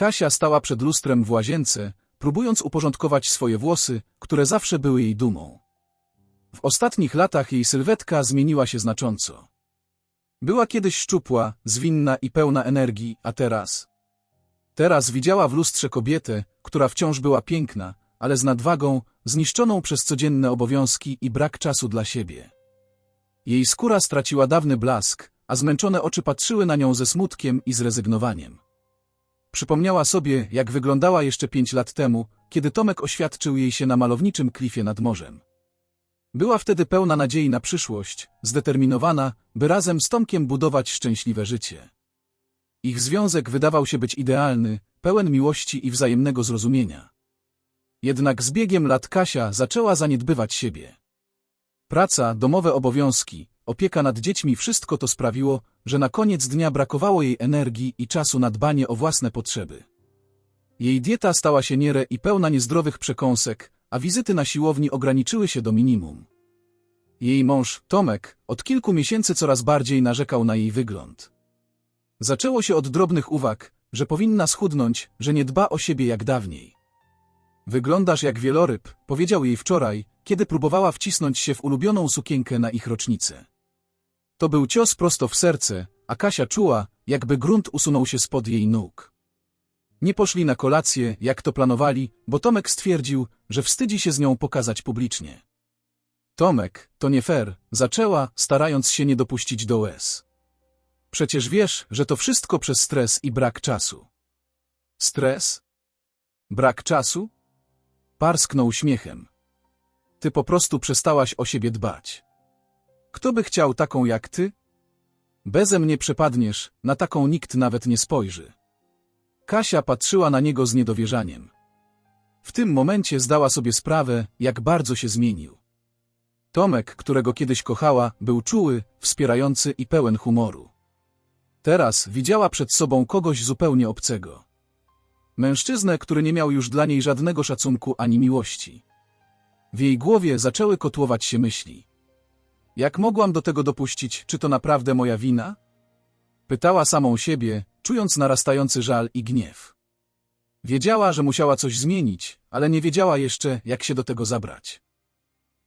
Kasia stała przed lustrem w łazience, próbując uporządkować swoje włosy, które zawsze były jej dumą. W ostatnich latach jej sylwetka zmieniła się znacząco. Była kiedyś szczupła, zwinna i pełna energii, a teraz... Teraz widziała w lustrze kobietę, która wciąż była piękna, ale z nadwagą, zniszczoną przez codzienne obowiązki i brak czasu dla siebie. Jej skóra straciła dawny blask, a zmęczone oczy patrzyły na nią ze smutkiem i zrezygnowaniem. Przypomniała sobie, jak wyglądała jeszcze pięć lat temu, kiedy Tomek oświadczył jej się na malowniczym klifie nad morzem. Była wtedy pełna nadziei na przyszłość, zdeterminowana, by razem z Tomkiem budować szczęśliwe życie. Ich związek wydawał się być idealny, pełen miłości i wzajemnego zrozumienia. Jednak z biegiem lat Kasia zaczęła zaniedbywać siebie. Praca, domowe obowiązki, opieka nad dziećmi wszystko to sprawiło, że na koniec dnia brakowało jej energii i czasu na dbanie o własne potrzeby. Jej dieta stała się nierę i pełna niezdrowych przekąsek, a wizyty na siłowni ograniczyły się do minimum. Jej mąż, Tomek, od kilku miesięcy coraz bardziej narzekał na jej wygląd. Zaczęło się od drobnych uwag, że powinna schudnąć, że nie dba o siebie jak dawniej. Wyglądasz jak wieloryb, powiedział jej wczoraj, kiedy próbowała wcisnąć się w ulubioną sukienkę na ich rocznicę. To był cios prosto w serce, a Kasia czuła, jakby grunt usunął się spod jej nóg. Nie poszli na kolację, jak to planowali, bo Tomek stwierdził, że wstydzi się z nią pokazać publicznie. Tomek, to nie fair, zaczęła, starając się nie dopuścić do łez. Przecież wiesz, że to wszystko przez stres i brak czasu. Stres? Brak czasu? Parsknął śmiechem. Ty po prostu przestałaś o siebie dbać. Kto by chciał taką jak ty? Beze mnie przepadniesz, na taką nikt nawet nie spojrzy. Kasia patrzyła na niego z niedowierzaniem. W tym momencie zdała sobie sprawę, jak bardzo się zmienił. Tomek, którego kiedyś kochała, był czuły, wspierający i pełen humoru. Teraz widziała przed sobą kogoś zupełnie obcego. Mężczyznę, który nie miał już dla niej żadnego szacunku ani miłości. W jej głowie zaczęły kotłować się myśli. Jak mogłam do tego dopuścić, czy to naprawdę moja wina? Pytała samą siebie, czując narastający żal i gniew. Wiedziała, że musiała coś zmienić, ale nie wiedziała jeszcze, jak się do tego zabrać.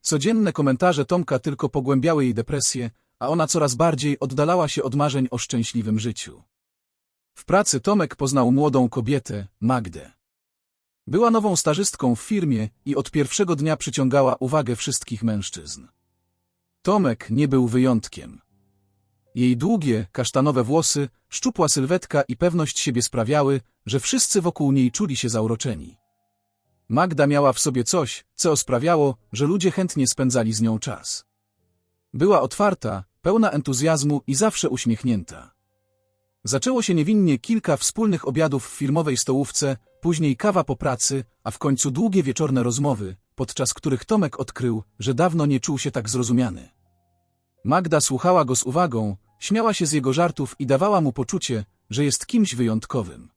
Codzienne komentarze Tomka tylko pogłębiały jej depresję, a ona coraz bardziej oddalała się od marzeń o szczęśliwym życiu. W pracy Tomek poznał młodą kobietę, Magdę. Była nową stażystką w firmie i od pierwszego dnia przyciągała uwagę wszystkich mężczyzn. Tomek nie był wyjątkiem. Jej długie, kasztanowe włosy, szczupła sylwetka i pewność siebie sprawiały, że wszyscy wokół niej czuli się zauroczeni. Magda miała w sobie coś, co sprawiało, że ludzie chętnie spędzali z nią czas. Była otwarta, pełna entuzjazmu i zawsze uśmiechnięta. Zaczęło się niewinnie kilka wspólnych obiadów w firmowej stołówce, później kawa po pracy, a w końcu długie wieczorne rozmowy, podczas których Tomek odkrył, że dawno nie czuł się tak zrozumiany. Magda słuchała go z uwagą, śmiała się z jego żartów i dawała mu poczucie, że jest kimś wyjątkowym.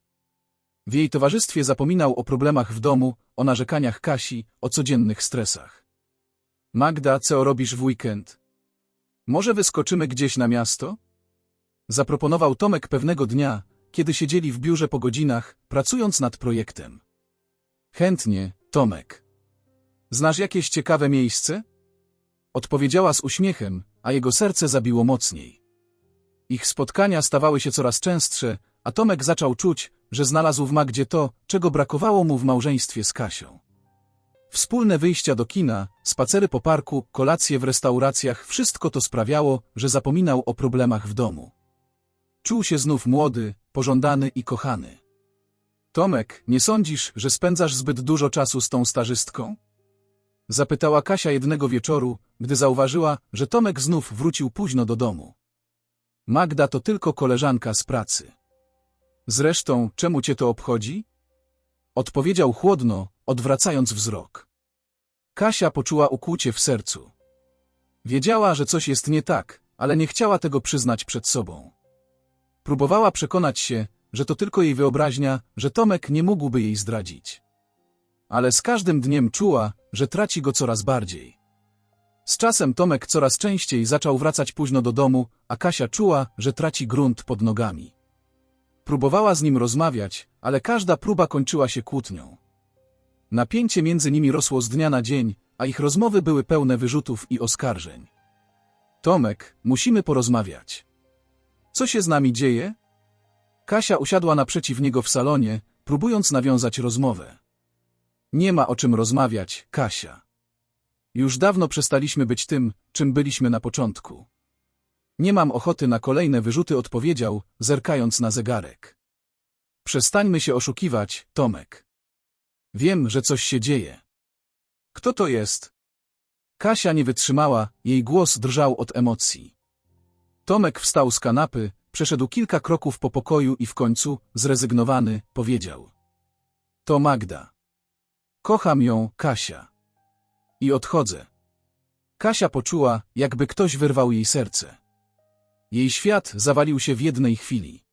W jej towarzystwie zapominał o problemach w domu, o narzekaniach Kasi, o codziennych stresach. Magda, co robisz w weekend? Może wyskoczymy gdzieś na miasto? Zaproponował Tomek pewnego dnia, kiedy siedzieli w biurze po godzinach, pracując nad projektem. Chętnie, Tomek. Znasz jakieś ciekawe miejsce? Odpowiedziała z uśmiechem, a jego serce zabiło mocniej. Ich spotkania stawały się coraz częstsze, a Tomek zaczął czuć, że znalazł w Magdzie to, czego brakowało mu w małżeństwie z Kasią. Wspólne wyjścia do kina, spacery po parku, kolacje w restauracjach, wszystko to sprawiało, że zapominał o problemach w domu. Czuł się znów młody, pożądany i kochany. Tomek, nie sądzisz, że spędzasz zbyt dużo czasu z tą stażystką? Zapytała Kasia jednego wieczoru, gdy zauważyła, że Tomek znów wrócił późno do domu. Magda to tylko koleżanka z pracy. Zresztą, czemu cię to obchodzi? Odpowiedział chłodno, odwracając wzrok. Kasia poczuła ukłucie w sercu. Wiedziała, że coś jest nie tak, ale nie chciała tego przyznać przed sobą. Próbowała przekonać się, że to tylko jej wyobraźnia, że Tomek nie mógłby jej zdradzić. Ale z każdym dniem czuła, że traci go coraz bardziej. Z czasem Tomek coraz częściej zaczął wracać późno do domu, a Kasia czuła, że traci grunt pod nogami. Próbowała z nim rozmawiać, ale każda próba kończyła się kłótnią. Napięcie między nimi rosło z dnia na dzień, a ich rozmowy były pełne wyrzutów i oskarżeń. Tomek, musimy porozmawiać. Co się z nami dzieje? Kasia usiadła naprzeciw niego w salonie, próbując nawiązać rozmowę. Nie ma o czym rozmawiać, Kasia. Już dawno przestaliśmy być tym, czym byliśmy na początku. Nie mam ochoty na kolejne wyrzuty, odpowiedział, zerkając na zegarek. Przestańmy się oszukiwać, Tomek. Wiem, że coś się dzieje. Kto to jest? Kasia nie wytrzymała, jej głos drżał od emocji. Tomek wstał z kanapy, przeszedł kilka kroków po pokoju i w końcu, zrezygnowany, powiedział. To Magda. Kocham ją, Kasia. I odchodzę. Kasia poczuła, jakby ktoś wyrwał jej serce. Jej świat zawalił się w jednej chwili.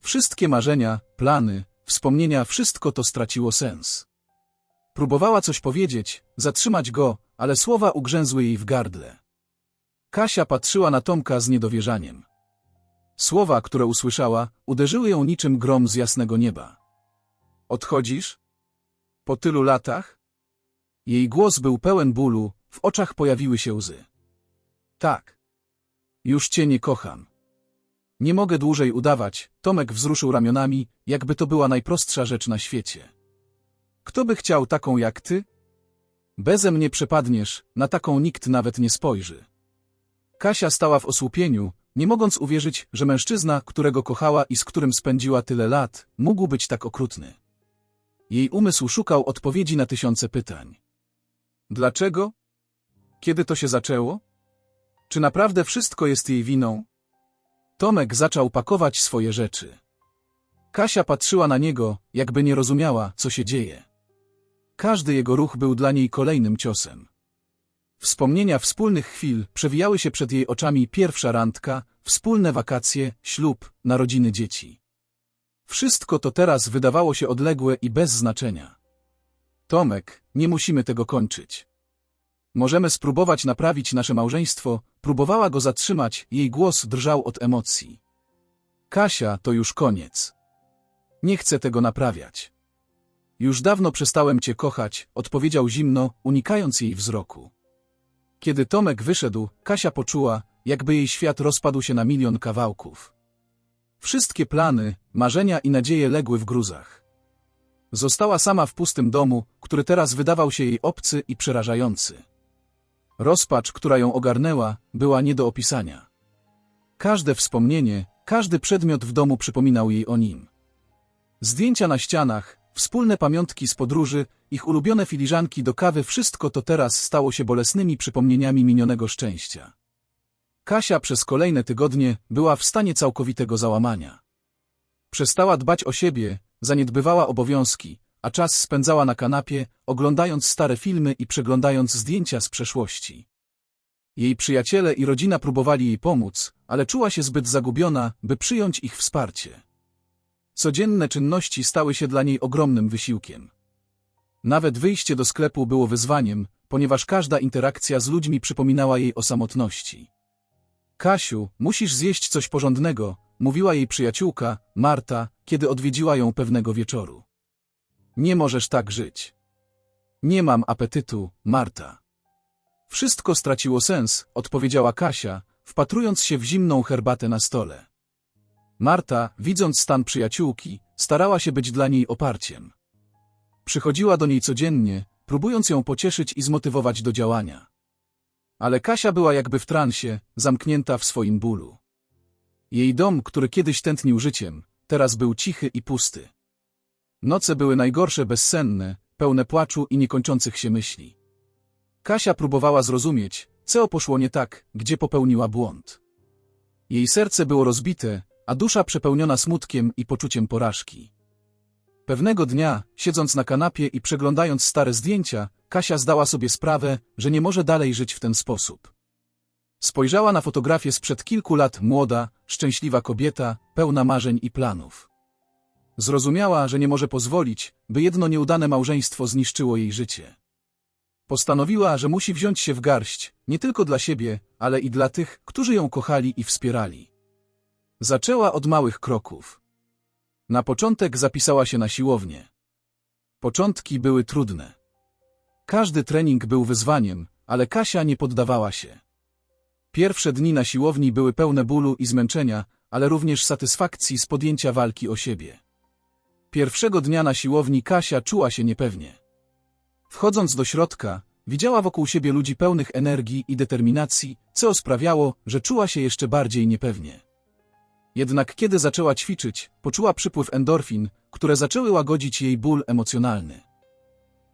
Wszystkie marzenia, plany, wspomnienia, wszystko to straciło sens. Próbowała coś powiedzieć, zatrzymać go, ale słowa ugrzęzły jej w gardle. Kasia patrzyła na Tomka z niedowierzaniem. Słowa, które usłyszała, uderzyły ją niczym grom z jasnego nieba. Odchodzisz? Po tylu latach? Jej głos był pełen bólu, w oczach pojawiły się łzy. Tak. Już cię nie kocham. Nie mogę dłużej udawać, Tomek wzruszył ramionami, jakby to była najprostsza rzecz na świecie. Kto by chciał taką jak ty? Beze mnie przepadniesz, na taką nikt nawet nie spojrzy. Kasia stała w osłupieniu, nie mogąc uwierzyć, że mężczyzna, którego kochała i z którym spędziła tyle lat, mógł być tak okrutny. Jej umysł szukał odpowiedzi na tysiące pytań. Dlaczego? Kiedy to się zaczęło? Czy naprawdę wszystko jest jej winą? Tomek zaczął pakować swoje rzeczy. Kasia patrzyła na niego, jakby nie rozumiała, co się dzieje. Każdy jego ruch był dla niej kolejnym ciosem. Wspomnienia wspólnych chwil przewijały się przed jej oczami pierwsza randka, wspólne wakacje, ślub, narodziny dzieci. Wszystko to teraz wydawało się odległe i bez znaczenia. Tomek, nie musimy tego kończyć. Możemy spróbować naprawić nasze małżeństwo, próbowała go zatrzymać, jej głos drżał od emocji. Kasia, to już koniec. Nie chcę tego naprawiać. Już dawno przestałem cię kochać, odpowiedział zimno, unikając jej wzroku. Kiedy Tomek wyszedł, Kasia poczuła, jakby jej świat rozpadł się na milion kawałków. Wszystkie plany, marzenia i nadzieje legły w gruzach. Została sama w pustym domu, który teraz wydawał się jej obcy i przerażający. Rozpacz, która ją ogarnęła, była nie do opisania. Każde wspomnienie, każdy przedmiot w domu przypominał jej o nim. Zdjęcia na ścianach, wspólne pamiątki z podróży, ich ulubione filiżanki do kawy, wszystko to teraz stało się bolesnymi przypomnieniami minionego szczęścia. Kasia przez kolejne tygodnie była w stanie całkowitego załamania. Przestała dbać o siebie, zaniedbywała obowiązki, a czas spędzała na kanapie, oglądając stare filmy i przeglądając zdjęcia z przeszłości. Jej przyjaciele i rodzina próbowali jej pomóc, ale czuła się zbyt zagubiona, by przyjąć ich wsparcie. Codzienne czynności stały się dla niej ogromnym wysiłkiem. Nawet wyjście do sklepu było wyzwaniem, ponieważ każda interakcja z ludźmi przypominała jej o samotności. Kasiu, musisz zjeść coś porządnego, mówiła jej przyjaciółka, Marta, kiedy odwiedziła ją pewnego wieczoru. Nie możesz tak żyć. Nie mam apetytu, Marta. Wszystko straciło sens, odpowiedziała Kasia, wpatrując się w zimną herbatę na stole. Marta, widząc stan przyjaciółki, starała się być dla niej oparciem. Przychodziła do niej codziennie, próbując ją pocieszyć i zmotywować do działania. Ale Kasia była jakby w transie, zamknięta w swoim bólu. Jej dom, który kiedyś tętnił życiem, teraz był cichy i pusty. Noce były najgorsze bezsenne, pełne płaczu i niekończących się myśli. Kasia próbowała zrozumieć, co poszło nie tak, gdzie popełniła błąd. Jej serce było rozbite, a dusza przepełniona smutkiem i poczuciem porażki. Pewnego dnia, siedząc na kanapie i przeglądając stare zdjęcia, Kasia zdała sobie sprawę, że nie może dalej żyć w ten sposób. Spojrzała na fotografię sprzed kilku lat, młoda, szczęśliwa kobieta, pełna marzeń i planów. Zrozumiała, że nie może pozwolić, by jedno nieudane małżeństwo zniszczyło jej życie. Postanowiła, że musi wziąć się w garść, nie tylko dla siebie, ale i dla tych, którzy ją kochali i wspierali. Zaczęła od małych kroków. Na początek zapisała się na siłownię. Początki były trudne. Każdy trening był wyzwaniem, ale Kasia nie poddawała się. Pierwsze dni na siłowni były pełne bólu i zmęczenia, ale również satysfakcji z podjęcia walki o siebie. Pierwszego dnia na siłowni Kasia czuła się niepewnie. Wchodząc do środka, widziała wokół siebie ludzi pełnych energii i determinacji, co sprawiało, że czuła się jeszcze bardziej niepewnie. Jednak kiedy zaczęła ćwiczyć, poczuła przypływ endorfin, które zaczęły łagodzić jej ból emocjonalny.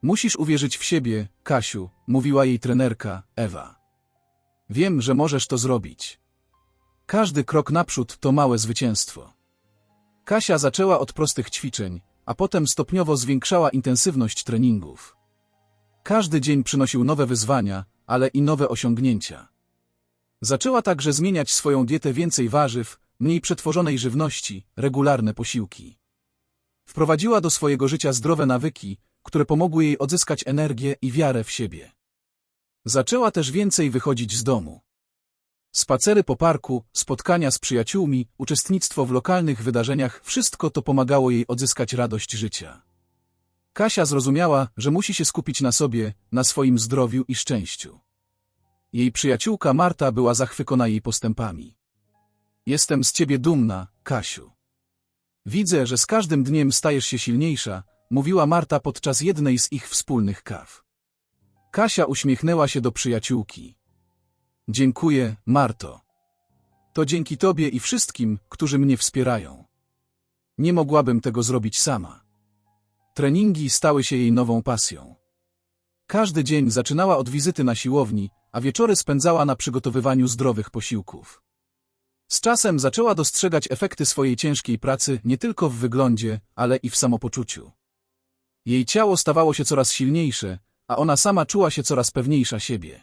Musisz uwierzyć w siebie, Kasiu, mówiła jej trenerka, Ewa. Wiem, że możesz to zrobić. Każdy krok naprzód to małe zwycięstwo. Kasia zaczęła od prostych ćwiczeń, a potem stopniowo zwiększała intensywność treningów. Każdy dzień przynosił nowe wyzwania, ale i nowe osiągnięcia. Zaczęła także zmieniać swoją dietę więcej warzyw, mniej przetworzonej żywności, regularne posiłki. Wprowadziła do swojego życia zdrowe nawyki, które pomogły jej odzyskać energię i wiarę w siebie. Zaczęła też więcej wychodzić z domu. Spacery po parku, spotkania z przyjaciółmi, uczestnictwo w lokalnych wydarzeniach wszystko to pomagało jej odzyskać radość życia. Kasia zrozumiała, że musi się skupić na sobie, na swoim zdrowiu i szczęściu. Jej przyjaciółka Marta była zachwycona jej postępami. Jestem z ciebie dumna, Kasiu. Widzę, że z każdym dniem stajesz się silniejsza, mówiła Marta podczas jednej z ich wspólnych kaw. Kasia uśmiechnęła się do przyjaciółki. Dziękuję, Marto. To dzięki tobie i wszystkim, którzy mnie wspierają. Nie mogłabym tego zrobić sama. Treningi stały się jej nową pasją. Każdy dzień zaczynała od wizyty na siłowni, a wieczory spędzała na przygotowywaniu zdrowych posiłków. Z czasem zaczęła dostrzegać efekty swojej ciężkiej pracy nie tylko w wyglądzie, ale i w samopoczuciu. Jej ciało stawało się coraz silniejsze, a ona sama czuła się coraz pewniejsza siebie.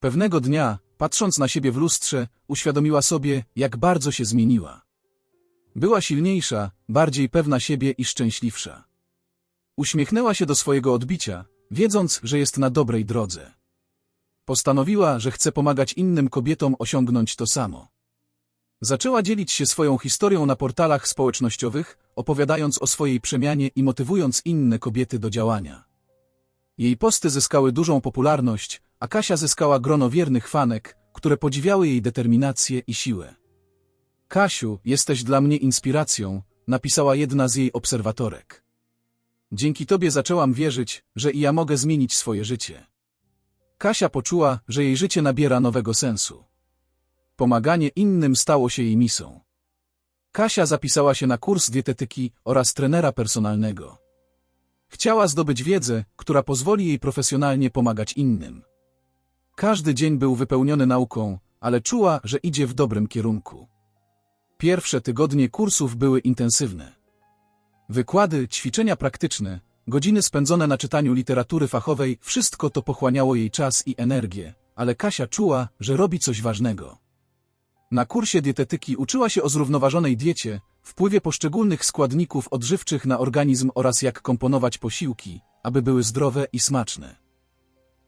Pewnego dnia, patrząc na siebie w lustrze, uświadomiła sobie, jak bardzo się zmieniła. Była silniejsza, bardziej pewna siebie i szczęśliwsza. Uśmiechnęła się do swojego odbicia, wiedząc, że jest na dobrej drodze. Postanowiła, że chce pomagać innym kobietom osiągnąć to samo. Zaczęła dzielić się swoją historią na portalach społecznościowych, opowiadając o swojej przemianie i motywując inne kobiety do działania. Jej posty zyskały dużą popularność, a Kasia zyskała grono wiernych fanek, które podziwiały jej determinację i siłę. Kasiu, jesteś dla mnie inspiracją, napisała jedna z jej obserwatorek. Dzięki tobie zaczęłam wierzyć, że i ja mogę zmienić swoje życie. Kasia poczuła, że jej życie nabiera nowego sensu. Pomaganie innym stało się jej misą. Kasia zapisała się na kurs dietetyki oraz trenera personalnego. Chciała zdobyć wiedzę, która pozwoli jej profesjonalnie pomagać innym. Każdy dzień był wypełniony nauką, ale czuła, że idzie w dobrym kierunku. Pierwsze tygodnie kursów były intensywne. Wykłady, ćwiczenia praktyczne, godziny spędzone na czytaniu literatury fachowej, wszystko to pochłaniało jej czas i energię, ale Kasia czuła, że robi coś ważnego. Na kursie dietetyki uczyła się o zrównoważonej diecie, wpływie poszczególnych składników odżywczych na organizm oraz jak komponować posiłki, aby były zdrowe i smaczne.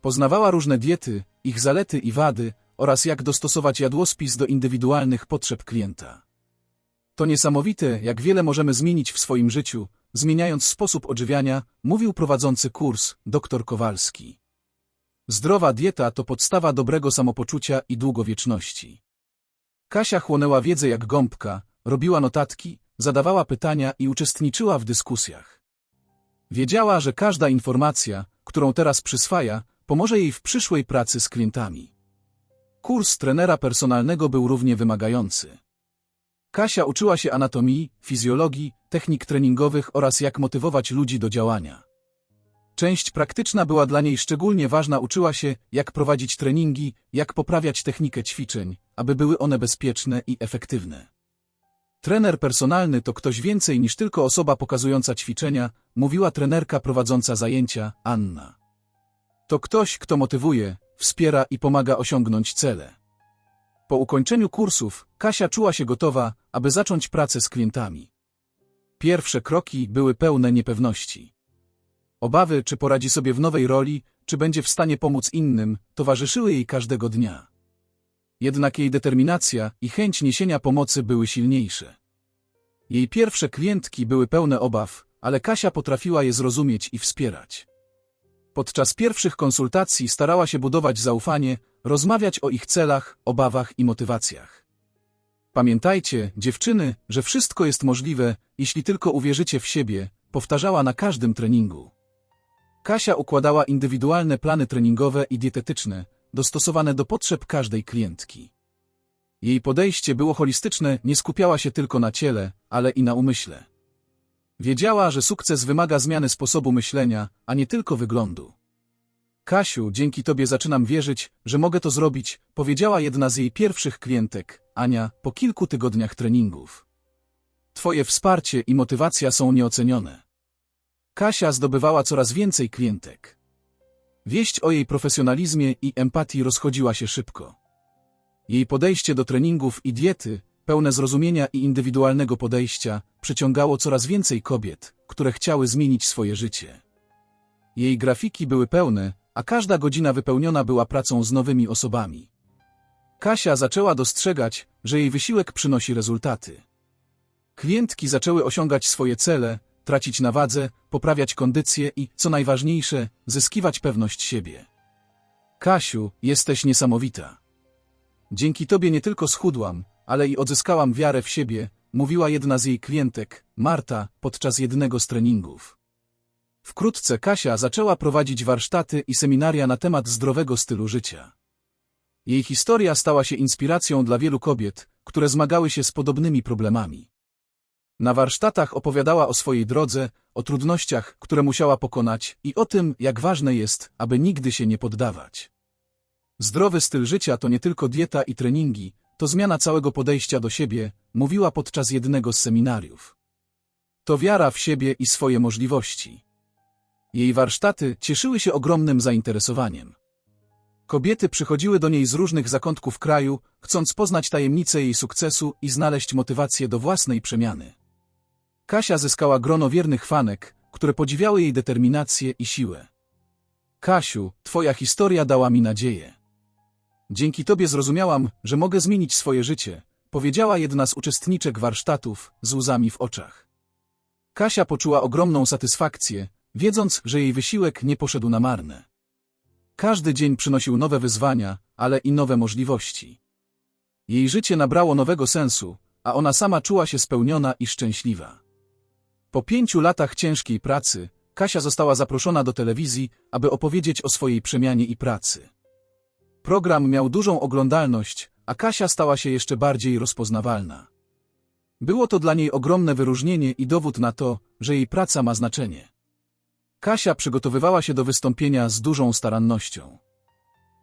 Poznawała różne diety, ich zalety i wady oraz jak dostosować jadłospis do indywidualnych potrzeb klienta. To niesamowite, jak wiele możemy zmienić w swoim życiu, zmieniając sposób odżywiania, mówił prowadzący kurs, dr Kowalski. Zdrowa dieta to podstawa dobrego samopoczucia i długowieczności. Kasia chłonęła wiedzę jak gąbka, robiła notatki, zadawała pytania i uczestniczyła w dyskusjach. Wiedziała, że każda informacja, którą teraz przyswaja, pomoże jej w przyszłej pracy z klientami. Kurs trenera personalnego był równie wymagający. Kasia uczyła się anatomii, fizjologii, technik treningowych oraz jak motywować ludzi do działania. Część praktyczna była dla niej szczególnie ważna, uczyła się, jak prowadzić treningi, jak poprawiać technikę ćwiczeń, aby były one bezpieczne i efektywne. Trener personalny to ktoś więcej niż tylko osoba pokazująca ćwiczenia, mówiła trenerka prowadząca zajęcia, Anna. To ktoś, kto motywuje, wspiera i pomaga osiągnąć cele. Po ukończeniu kursów, Kasia czuła się gotowa, aby zacząć pracę z klientami. Pierwsze kroki były pełne niepewności. Obawy, czy poradzi sobie w nowej roli, czy będzie w stanie pomóc innym, towarzyszyły jej każdego dnia. Jednak jej determinacja i chęć niesienia pomocy były silniejsze. Jej pierwsze klientki były pełne obaw, ale Kasia potrafiła je zrozumieć i wspierać. Podczas pierwszych konsultacji starała się budować zaufanie, rozmawiać o ich celach, obawach i motywacjach. Pamiętajcie, dziewczyny, że wszystko jest możliwe, jeśli tylko uwierzycie w siebie, powtarzała na każdym treningu. Kasia układała indywidualne plany treningowe i dietetyczne, dostosowane do potrzeb każdej klientki. Jej podejście było holistyczne, nie skupiała się tylko na ciele, ale i na umyśle. Wiedziała, że sukces wymaga zmiany sposobu myślenia, a nie tylko wyglądu. Kasiu, dzięki tobie zaczynam wierzyć, że mogę to zrobić, powiedziała jedna z jej pierwszych klientek, Ania, po kilku tygodniach treningów. Twoje wsparcie i motywacja są nieocenione. Kasia zdobywała coraz więcej klientek. Wieść o jej profesjonalizmie i empatii rozchodziła się szybko. Jej podejście do treningów i diety, pełne zrozumienia i indywidualnego podejścia, przyciągało coraz więcej kobiet, które chciały zmienić swoje życie. Jej grafiki były pełne, a każda godzina wypełniona była pracą z nowymi osobami. Kasia zaczęła dostrzegać, że jej wysiłek przynosi rezultaty. Klientki zaczęły osiągać swoje cele, tracić na wadze, poprawiać kondycję i, co najważniejsze, zyskiwać pewność siebie. Kasiu, jesteś niesamowita. Dzięki tobie nie tylko schudłam, ale i odzyskałam wiarę w siebie, mówiła jedna z jej klientek, Marta, podczas jednego z treningów. Wkrótce Kasia zaczęła prowadzić warsztaty i seminaria na temat zdrowego stylu życia. Jej historia stała się inspiracją dla wielu kobiet, które zmagały się z podobnymi problemami. Na warsztatach opowiadała o swojej drodze, o trudnościach, które musiała pokonać i o tym, jak ważne jest, aby nigdy się nie poddawać. Zdrowy styl życia to nie tylko dieta i treningi, to zmiana całego podejścia do siebie, mówiła podczas jednego z seminariów. To wiara w siebie i swoje możliwości. Jej warsztaty cieszyły się ogromnym zainteresowaniem. Kobiety przychodziły do niej z różnych zakątków kraju, chcąc poznać tajemnicę jej sukcesu i znaleźć motywację do własnej przemiany. Kasia zyskała grono wiernych fanek, które podziwiały jej determinację i siłę. Kasiu, twoja historia dała mi nadzieję. Dzięki tobie zrozumiałam, że mogę zmienić swoje życie, powiedziała jedna z uczestniczek warsztatów, z łzami w oczach. Kasia poczuła ogromną satysfakcję, wiedząc, że jej wysiłek nie poszedł na marne. Każdy dzień przynosił nowe wyzwania, ale i nowe możliwości. Jej życie nabrało nowego sensu, a ona sama czuła się spełniona i szczęśliwa. Po pięciu latach ciężkiej pracy, Kasia została zaproszona do telewizji, aby opowiedzieć o swojej przemianie i pracy. Program miał dużą oglądalność, a Kasia stała się jeszcze bardziej rozpoznawalna. Było to dla niej ogromne wyróżnienie i dowód na to, że jej praca ma znaczenie. Kasia przygotowywała się do wystąpienia z dużą starannością.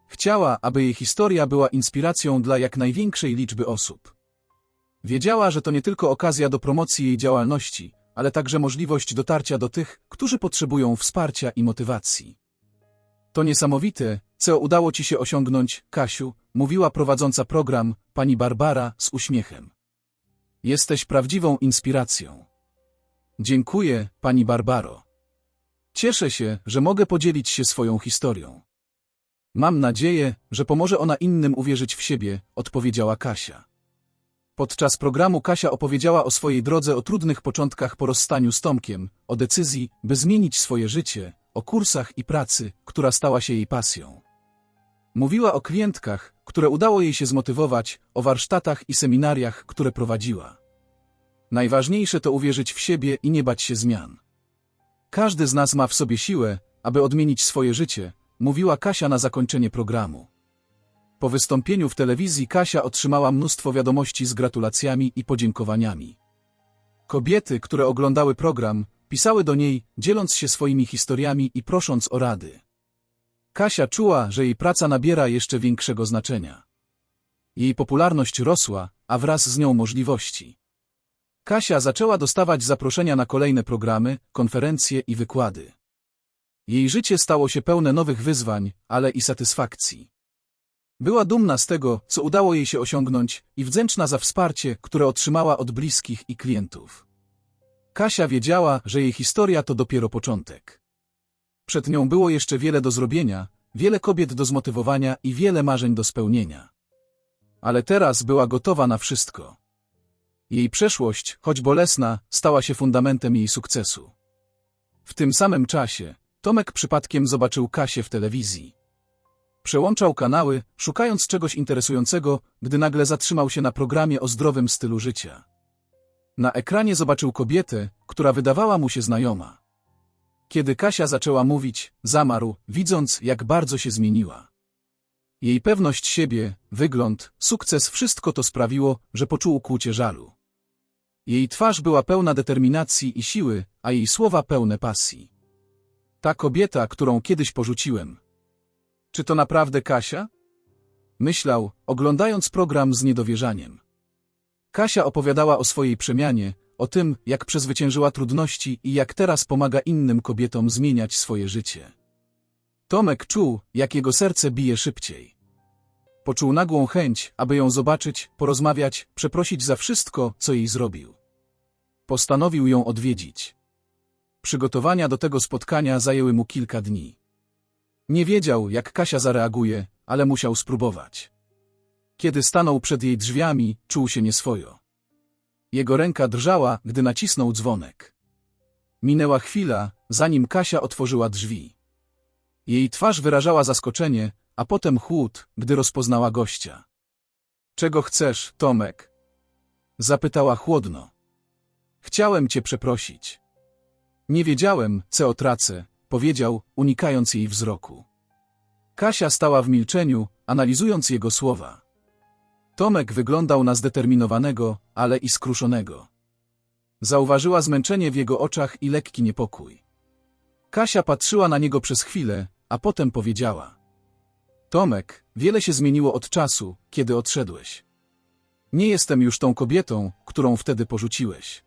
Chciała, aby jej historia była inspiracją dla jak największej liczby osób. Wiedziała, że to nie tylko okazja do promocji jej działalności, ale także możliwość dotarcia do tych, którzy potrzebują wsparcia i motywacji. To niesamowite, co udało ci się osiągnąć, Kasiu, mówiła prowadząca program, pani Barbara, z uśmiechem. Jesteś prawdziwą inspiracją. Dziękuję, pani Barbaro. Cieszę się, że mogę podzielić się swoją historią. Mam nadzieję, że pomoże ona innym uwierzyć w siebie, odpowiedziała Kasia. Podczas programu Kasia opowiedziała o swojej drodze, o trudnych początkach po rozstaniu z Tomkiem, o decyzji, by zmienić swoje życie, o kursach i pracy, która stała się jej pasją. Mówiła o klientkach, które udało jej się zmotywować, o warsztatach i seminariach, które prowadziła. Najważniejsze to uwierzyć w siebie i nie bać się zmian. Każdy z nas ma w sobie siłę, aby odmienić swoje życie, mówiła Kasia na zakończenie programu. Po wystąpieniu w telewizji Kasia otrzymała mnóstwo wiadomości z gratulacjami i podziękowaniami. Kobiety, które oglądały program, pisały do niej, dzieląc się swoimi historiami i prosząc o rady. Kasia czuła, że jej praca nabiera jeszcze większego znaczenia. Jej popularność rosła, a wraz z nią możliwości. Kasia zaczęła dostawać zaproszenia na kolejne programy, konferencje i wykłady. Jej życie stało się pełne nowych wyzwań, ale i satysfakcji. Była dumna z tego, co udało jej się osiągnąć i wdzięczna za wsparcie, które otrzymała od bliskich i klientów. Kasia wiedziała, że jej historia to dopiero początek. Przed nią było jeszcze wiele do zrobienia, wiele kobiet do zmotywowania i wiele marzeń do spełnienia. Ale teraz była gotowa na wszystko. Jej przeszłość, choć bolesna, stała się fundamentem jej sukcesu. W tym samym czasie Tomek przypadkiem zobaczył Kasię w telewizji. Przełączał kanały, szukając czegoś interesującego, gdy nagle zatrzymał się na programie o zdrowym stylu życia. Na ekranie zobaczył kobietę, która wydawała mu się znajoma. Kiedy Kasia zaczęła mówić, zamarł, widząc, jak bardzo się zmieniła. Jej pewność siebie, wygląd, sukces, wszystko to sprawiło, że poczuł kłucie żalu. Jej twarz była pełna determinacji i siły, a jej słowa pełne pasji. Ta kobieta, którą kiedyś porzuciłem. Czy to naprawdę Kasia? Myślał, oglądając program z niedowierzaniem. Kasia opowiadała o swojej przemianie, o tym, jak przezwyciężyła trudności i jak teraz pomaga innym kobietom zmieniać swoje życie. Tomek czuł, jak jego serce bije szybciej. Poczuł nagłą chęć, aby ją zobaczyć, porozmawiać, przeprosić za wszystko, co jej zrobił. Postanowił ją odwiedzić. Przygotowania do tego spotkania zajęły mu kilka dni. Nie wiedział, jak Kasia zareaguje, ale musiał spróbować. Kiedy stanął przed jej drzwiami, czuł się nieswojo. Jego ręka drżała, gdy nacisnął dzwonek. Minęła chwila, zanim Kasia otworzyła drzwi. Jej twarz wyrażała zaskoczenie, a potem chłód, gdy rozpoznała gościa. Czego chcesz, Tomek? Zapytała chłodno. Chciałem cię przeprosić. Nie wiedziałem, co tracę, powiedział, unikając jej wzroku. Kasia stała w milczeniu, analizując jego słowa. Tomek wyglądał na zdeterminowanego, ale i skruszonego. Zauważyła zmęczenie w jego oczach i lekki niepokój. Kasia patrzyła na niego przez chwilę, a potem powiedziała. Tomek, wiele się zmieniło od czasu, kiedy odszedłeś. Nie jestem już tą kobietą, którą wtedy porzuciłeś.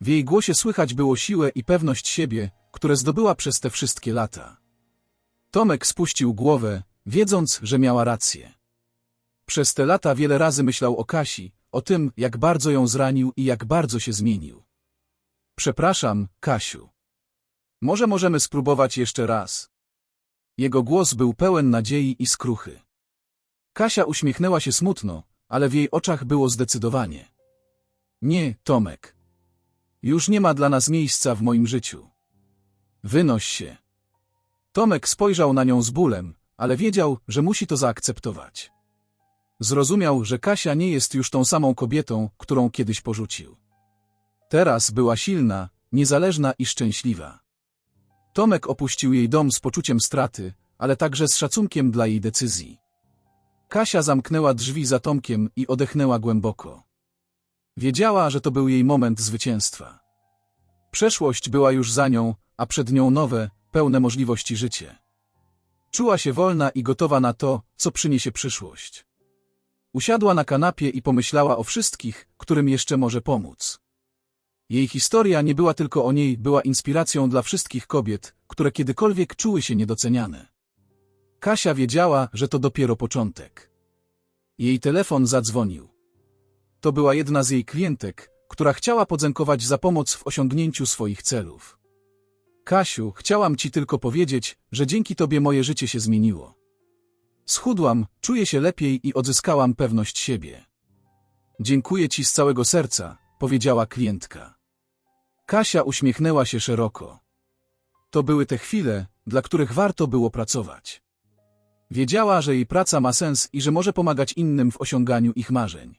W jej głosie słychać było siłę i pewność siebie, które zdobyła przez te wszystkie lata. Tomek spuścił głowę, wiedząc, że miała rację. Przez te lata wiele razy myślał o Kasi, o tym, jak bardzo ją zranił i jak bardzo się zmienił. Przepraszam, Kasiu. Może możemy spróbować jeszcze raz. Jego głos był pełen nadziei i skruchy. Kasia uśmiechnęła się smutno, ale w jej oczach było zdecydowanie. Nie, Tomek. Już nie ma dla nas miejsca w moim życiu. Wynoś się. Tomek spojrzał na nią z bólem, ale wiedział, że musi to zaakceptować. Zrozumiał, że Kasia nie jest już tą samą kobietą, którą kiedyś porzucił. Teraz była silna, niezależna i szczęśliwa. Tomek opuścił jej dom z poczuciem straty, ale także z szacunkiem dla jej decyzji. Kasia zamknęła drzwi za Tomkiem i odechnęła głęboko. Wiedziała, że to był jej moment zwycięstwa. Przeszłość była już za nią, a przed nią nowe, pełne możliwości życie. Czuła się wolna i gotowa na to, co przyniesie przyszłość. Usiadła na kanapie i pomyślała o wszystkich, którym jeszcze może pomóc. Jej historia nie była tylko o niej, była inspiracją dla wszystkich kobiet, które kiedykolwiek czuły się niedoceniane. Kasia wiedziała, że to dopiero początek. Jej telefon zadzwonił. To była jedna z jej klientek, która chciała podziękować za pomoc w osiągnięciu swoich celów. Kasiu, chciałam ci tylko powiedzieć, że dzięki tobie moje życie się zmieniło. Schudłam, czuję się lepiej i odzyskałam pewność siebie. Dziękuję ci z całego serca, powiedziała klientka. Kasia uśmiechnęła się szeroko. To były te chwile, dla których warto było pracować. Wiedziała, że jej praca ma sens i że może pomagać innym w osiąganiu ich marzeń.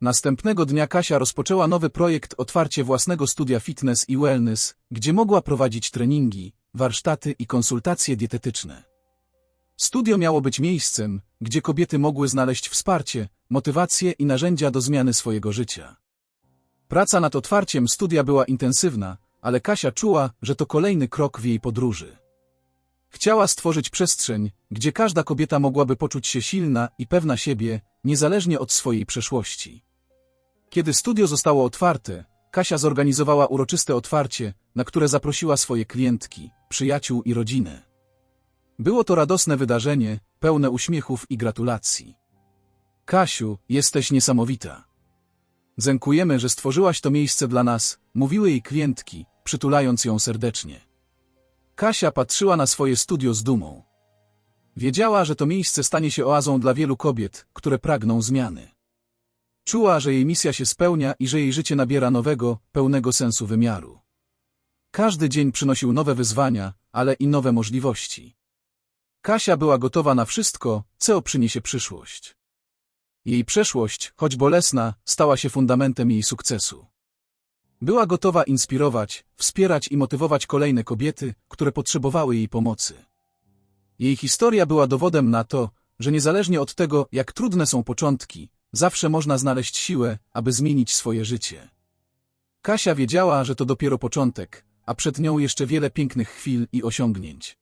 Następnego dnia Kasia rozpoczęła nowy projekt otwarcie własnego studia fitness i wellness, gdzie mogła prowadzić treningi, warsztaty i konsultacje dietetyczne. Studio miało być miejscem, gdzie kobiety mogły znaleźć wsparcie, motywację i narzędzia do zmiany swojego życia. Praca nad otwarciem studia była intensywna, ale Kasia czuła, że to kolejny krok w jej podróży. Chciała stworzyć przestrzeń, gdzie każda kobieta mogłaby poczuć się silna i pewna siebie, niezależnie od swojej przeszłości. Kiedy studio zostało otwarte, Kasia zorganizowała uroczyste otwarcie, na które zaprosiła swoje klientki, przyjaciół i rodzinę. Było to radosne wydarzenie, pełne uśmiechów i gratulacji. Kasiu, jesteś niesamowita. Dziękujemy, że stworzyłaś to miejsce dla nas, mówiły jej klientki, przytulając ją serdecznie. Kasia patrzyła na swoje studio z dumą. Wiedziała, że to miejsce stanie się oazą dla wielu kobiet, które pragną zmiany. Czuła, że jej misja się spełnia i że jej życie nabiera nowego, pełnego sensu wymiaru. Każdy dzień przynosił nowe wyzwania, ale i nowe możliwości. Kasia była gotowa na wszystko, co przyniesie przyszłość. Jej przeszłość, choć bolesna, stała się fundamentem jej sukcesu. Była gotowa inspirować, wspierać i motywować kolejne kobiety, które potrzebowały jej pomocy. Jej historia była dowodem na to, że niezależnie od tego, jak trudne są początki, zawsze można znaleźć siłę, aby zmienić swoje życie. Kasia wiedziała, że to dopiero początek, a przed nią jeszcze wiele pięknych chwil i osiągnięć.